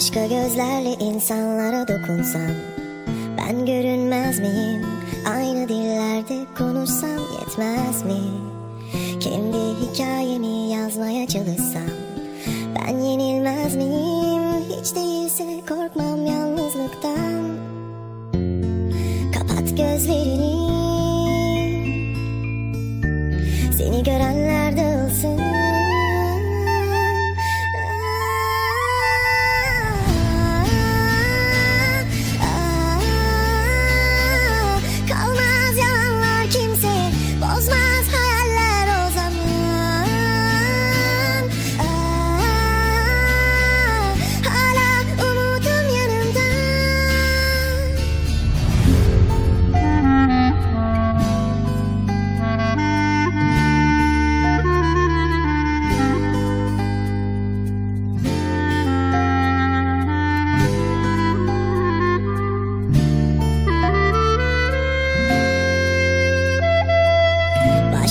Başka gözlerle insanlara dokunsam Ben görünmez miyim? Aynı dillerde konuşsam yetmez mi? Kendi hikayemi yazmaya çalışsam Ben yenilmez miyim? Hiç değilse korkmam yalnızlıktan Kapat gözlerini Seni görenler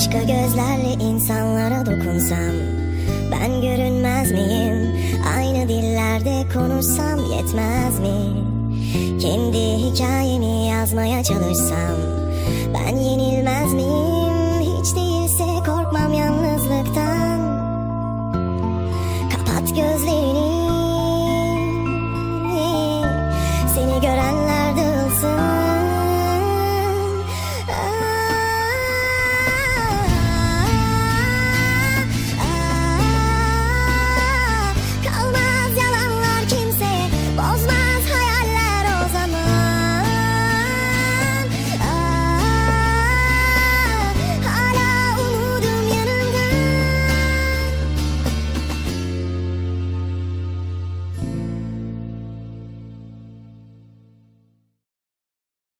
Başka gözlerle insanlara dokunsam Ben görünmez miyim? Aynı dillerde konuşsam yetmez mi? Kendi hikayemi yazmaya çalışsam Ben yenilmez miyim? Hiç değilse korkmam yalnızlıktan Kapat gözlerini